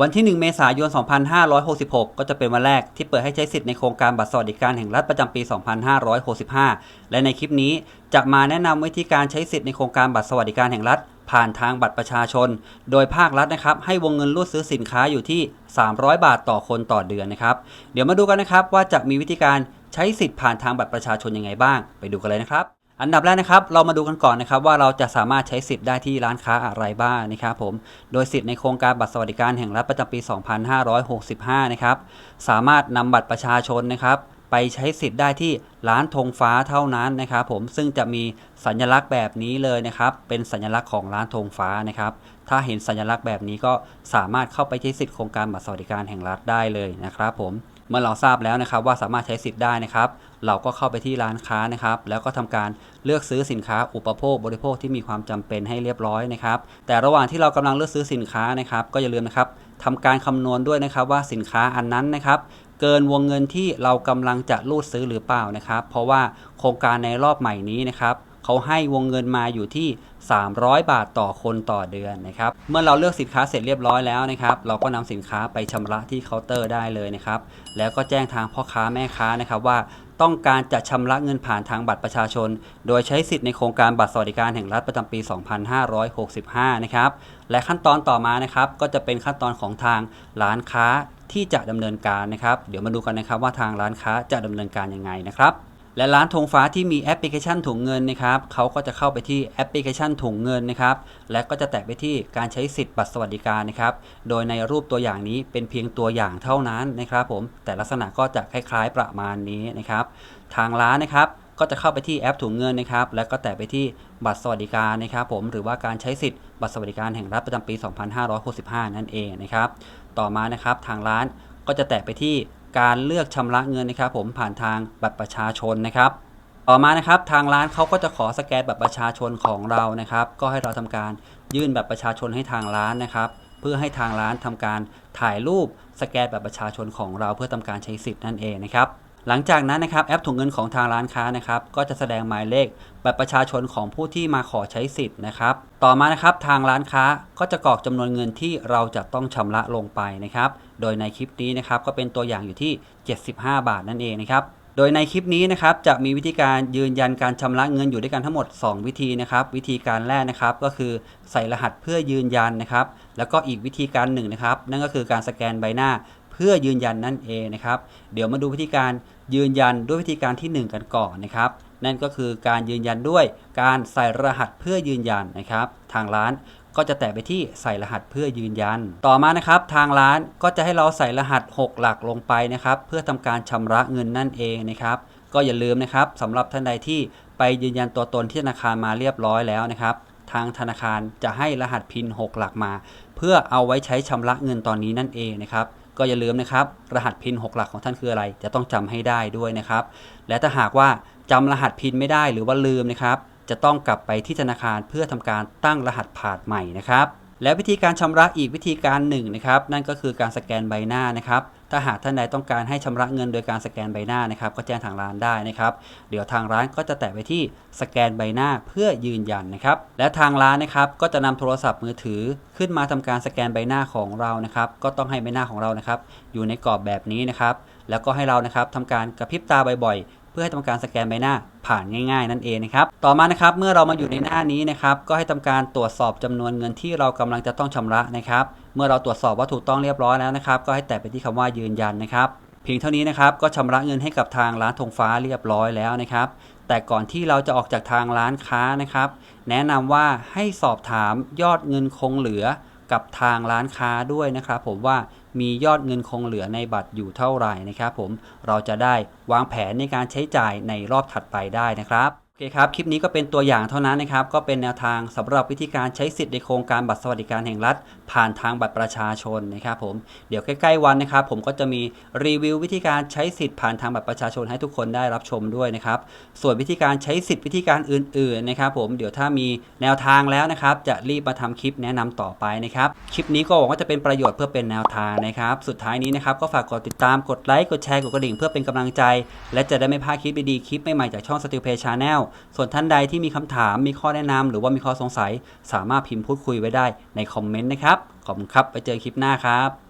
วันที่ 1 เมษายน 2566 ก็จะเป็นวันแรกที่เปิดให้ใช้สิทธิ์ในโครงการบัตรสวัสดิการแห่งรัฐประจำปี 2565 และในคลิปนี้จะมาแนะนำวิธีการใช้สิทธิ์ในโครงการบัตรสวัสดิการแห่งรัฐ ผ่านทางบัตรประชาชน โดยภาครัฐนะครับ ให้วงเงินรูดซื้อสินค้าอยู่ที่ 300 บาทต่อคนต่อเดือนนะครับ เดี๋ยวมาดูกันนะครับว่าจะมีวิธีการใช้สิทธิ์ผ่านทางบัตรประชาชนยังไงบ้าง ไปดูกันเลยนะครับ อันดับแรกนะครับ เรามาดูกันก่อนนะครับว่าเราจะสามารถใช้สิทธิ์ได้ที่ร้านค้าอะไรบ้างนะครับผม โดยสิทธิ์ในโครงการบัตรสวัสดิการแห่งรัฐประจำปี 2565 นะครับ สามารถนำบัตรประชาชนนะครับไปใช้สิทธิ์ได้ที่ร้านธงฟ้าเท่านั้นนะครับผมซึ่งจะมีสัญลักษณ์แบบนี้เลยนะครับ เป็นสัญลักษณ์ของร้านธงฟ้านะครับ ถ้าเห็นสัญลักษณ์แบบนี้ก็สามารถเข้าไปใช้สิทธิ์โครงการบัตรสวัสดิการแห่งรัฐได้เลยนะครับผม เมื่อเราทราบแล้วนะครับว่าสามารถใช้สิทธิ์ได้นะครับ เราก็เข้าไปที่ร้านค้านะครับ แล้วก็ทำการเลือกซื้อสินค้าอุปโภคบริโภคที่มีความจำเป็นให้เรียบร้อยนะครับ แต่ระหว่างที่เรากำลังเลือกซื้อสินค้านะครับ ก็อย่าลืมนะครับทำการคำนวณด้วยนะครับว่าสินค้าอันนั้นนะครับเกินวงเงินที่เรากำลังจะรูดซื้อหรือเปล่านะครับ เพราะว่าโครงการในรอบใหม่นี้นะครับ เขาให้วงเงินมาอยู่ที่ 300 บาทต่อคนต่อเดือนนะครับ เมื่อเราเลือกสินค้าเสร็จเรียบร้อยแล้วนะครับ เราก็นำสินค้าไปชำระที่เคาน์เตอร์ได้เลยนะครับ แล้วก็แจ้งทางพ่อค้าแม่ค้านะครับว่าต้องการจะชำระเงินผ่านทางบัตรประชาชน โดยใช้สิทธิ์ในโครงการบัตรสวัสดิการแห่งรัฐประจำปี 2565 นะครับ และขั้นตอนต่อมานะครับ ก็จะเป็นขั้นตอนของทางร้านค้าที่จะดำเนินการนะครับ เดี๋ยวมาดูกันนะครับว่าทางร้านค้าจะดำเนินการยังไงนะครับ และร้านธงฟ้าที่มีแอปพลิเคชันถุงเงินนะครับเขาก็จะเข้าไปที่แอปพลิเคชันถุงเงินนะครับ และก็จะแตะไปที่การใช้สิทธิ์บัตรสวัสดิการนะครับ โดยในรูปตัวอย่างนี้เป็นเพียงตัวอย่างเท่านั้นนะครับ ผม แต่ลักษณะก็จะคล้ายๆประมาณนี้นะครับ ทางร้านนะครับก็จะเข้าไปที่แอปถุงเงินนะครับ แล้วก็แตะไปที่บัตรสวัสดิการนะครับ ผม หรือว่าการใช้สิทธิ์บัตรสวัสดิการแห่งรัฐประจำปี 2565 นั่นเองนะครับ ต่อมานะครับทางร้านก็จะแตะไปที่ การเลือกชำระเงินนะครับผมผ่านทางบัตรประชาชนนะครับ ต่อมานะครับทางร้านเขาก็จะขอสแกนบัตรประชาชนของเรานะครับ ก็ให้เราทำการยื่นบัตรประชาชนให้ทางร้านนะครับ เพื่อให้ทางร้านทำการถ่ายรูปสแกนบัตรประชาชนของเราเพื่อทำการใช้สิทธิ์นั่นเองนะครับ หลังจากนั้นนะครับแอปถุงเงินของทางร้านค้านะครับก็จะแสดงหมายเลขบัตรประชาชนของผู้ที่มาขอใช้สิทธิ์นะครับ ต่อมานะครับทางร้านค้าก็จะกรอกจำนวนเงินที่เราจะต้องชำระลงไปนะครับ โดยในคลิปนี้นะครับก็เป็นตัวอย่างอยู่ที่ 75 บาทนั่นเองนะครับโดยในคลิปนี้นะครับจะมีวิธีการยืนยันการชำระเงินอยู่ด้วยกันทั้งหมด 2 วิธีนะครับ วิธีการแรกนะครับก็คือใส่รหัสเพื่อยืนยันนะครับ แล้วก็อีกวิธีการหนึ่งนะครับ นั่นก็คือการสแกนใบหน้า พื่อยืนยันนั่นเองนะครับ เดี๋ยวมาดูวิธีการยืนยันด้วยวิธีการที่ 1 กันก่อนนะครับ นั่นก็คือการยืนยันด้วยการใส่รหัสเพื่อยืนยันนะครับ ทางร้านก็จะแตะไปที่ใส่รหัสเพื่อยืนยัน ต่อมานะครับทางร้านก็จะให้เราใส่รหัส 6 หลักลงไปนะครับ เพื่อทำการชำระเงินนั่นเองนะครับ ก็อย่าลืมนะครับสำหรับท่านใดที่ไปยืนยันตัวตนที่ธนาคารมาเรียบร้อยแล้วนะครับ ทางธนาคารจะให้รหัสพิน 6 หลักมา เพื่อเอาไว้ใช้ชำระเงินตอนนี้นั่นเองนะครับ ก็อย่าลืมนะครับ รหัสพิน 6 หลักของท่านคืออะไร จะต้องจำให้ได้ด้วยนะครับ และถ้าหากว่าจำรหัสพินไม่ได้หรือว่าลืมนะครับ จะต้องกลับไปที่ธนาคารเพื่อทำการตั้งรหัสผ่านใหม่นะครับ และวิธีการชำระอีกวิธีการหนึ่งนะครับ นั่นก็คือการสแกนใบหน้านะครับ ถ้าหากท่านใดต้องการให้ชำระเงินโดยการสแกนใบหน้านะครับ ก็แจ้งทางร้านได้นะครับ เดี๋ยวทางร้านก็จะแตะไปที่สแกนใบหน้าเพื่อยืนยันนะครับ และทางร้านนะครับก็จะนำโทรศัพท์มือถือขึ้นมาทำการสแกนใบหน้าของเรานะครับ ก็ต้องให้ใบหน้าของเรานะครับ อยู่ในกรอบแบบนี้นะครับ แล้วก็ให้เรานะครับทำการกระพริบตาบ่อยๆ เพื่อให้ทำการสแกนใบหน้าผ่านง่าย ๆ นั่นเองนะครับ ต่อมานะครับเมื่อเรามาอยู่ในหน้านี้นะครับก็ให้ทำการตรวจสอบจำนวนเงินที่เรากำลังจะต้องชำระนะครับ เมื่อเราตรวจสอบว่าถูกต้องเรียบร้อยแล้วนะครับ ก็ให้แตะไปที่คำว่ายืนยันนะครับเพียงเท่านี้นะครับก็ชำระเงินให้กับทางร้านธงฟ้าเรียบร้อยแล้วนะครับ แต่ก่อนที่เราจะออกจากทางร้านค้านะครับ แนะนำว่าให้สอบถามยอดเงินคงเหลือ กับทางร้านค้าด้วยนะครับผมว่ามียอดเงินคงเหลือในบัตรอยู่เท่าไหร่นะครับผมเราจะได้วางแผนในการใช้จ่ายในรอบถัดไปได้นะครับ คครับ คลิปนี้ก็เป็นตัวอย่างเท่านั้นนะครับ ก็เป็นแนวทางสำหรับวิธีการใช้สิทธิ์ในโครงการบัตรสวัสดิการแห่งรัฐ ผ่านทางบัตรประชาชนนะครับผม เดี๋ยวใกล้ๆวันนะครับ ผมก็จะมีรีวิววิธีการใช้สิทธิ์ผ่านทางบัตรประชาชนให้ทุกคนได้รับชมด้วยนะครับ ส่วนวิธีการใช้สิทธิ์วิธีการอื่นๆนะครับผม เดี๋ยวถ้ามีแนวทางแล้วนะครับ จะรีบมาทำคลิปแนะนำต่อไปนะครับ คลิปนี้ก็หวังว่าจะเป็นประโยชน์เพื่อเป็นแนวทางนะครับ สุดท้ายนี้นะครับก็ฝากกดติดตาม กดไลค์ กดแชร์ กดกระดิ่งเพื่อเป็นกำลังใจ และจะได้ไม่พลาดคลิปดีๆ คลิปใหม่ๆจากช่อง s t i l Play Channel ส่วนท่านใดที่มีคำถามมีข้อแนะนำหรือว่ามีข้อสงสัย สามารถพิมพ์พูดคุยไว้ได้ในคอมเมนต์นะครับ ขอบคุณครับ ไปเจอคลิปหน้าครับ